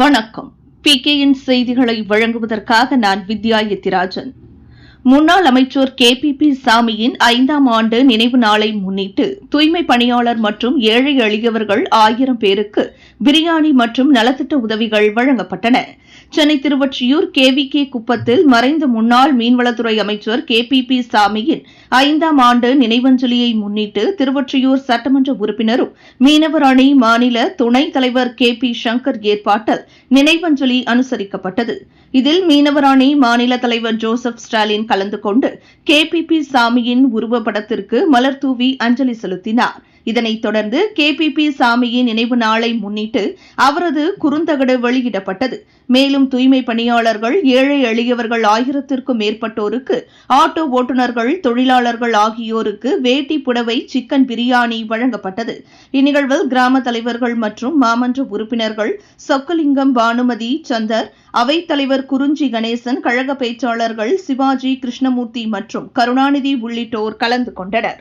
வணக்கம். பி பிகேயின் செய்திகளை வழங்குவதற்காக நான் வித்யா எத்திராஜன் முன்னாள் அமைச்சர் கே பி பி சாமியின் ஐந்தாம் ஆண்டு நினைவு நாளை முன்னிட்டு தூய்மை பணியாளர் மற்றும் ஏழை எளியவர்கள் ஆயிரம் பேருக்கு பிரியாணி மற்றும் நலத்திட்ட உதவிகள் வழங்கப்பட்டன. சென்னை திருவொற்றியூர் கேவிகே குப்பத்தில் மறைந்த முன்னாள் மீன்வளத்துறை அமைச்சர் கே பி பி சாமியின் ஐந்தாம் ஆண்டு நினைவஞ்சலியை முன்னிட்டு திருவொற்றியூர் சட்டமன்ற உறுப்பினரும் மீனவர் அணி மாநில துணைத் தலைவர் கே பி சங்கர் ஏற்பாட்டில் நினைவஞ்சலி அனுசரிக்கப்பட்டது. இதில் மீனவராணி மாநில தலைவர் ஜோசப் ஸ்டாலின் கலந்து கொண்டு கே சாமியின் உருவப்படத்திற்கு மலர் தூவி அஞ்சலி செலுத்தினார். இதனைத் தொடர்ந்து கே பி பி சாமியின் நினைவு நாளை முன்னிட்டு அவரது குறுந்தகடு வெளியிடப்பட்டது. மேலும் தூய்மை பணியாளர்கள் ஏழை எளியவர்கள் ஆயிரத்திற்கும் மேற்பட்டோருக்கு ஆட்டோ ஓட்டுநர்கள் தொழிலாளர்கள் ஆகியோருக்கு வேட்டி புடவை சிக்கன் பிரியாணி வழங்கப்பட்டது. இந்நிகழ்வில் கிராம தலைவர்கள் மற்றும் மாமன்ற உறுப்பினர்கள் சொக்கலிங்கம் பானுமதி சந்தர் அவைத்தலைவர் குறிஞ்சி கணேசன் கழக பேச்சாளர்கள் சிவாஜி கிருஷ்ணமூர்த்தி மற்றும் கருணாநிதி உள்ளிட்டோர் கலந்து கொண்டனர்.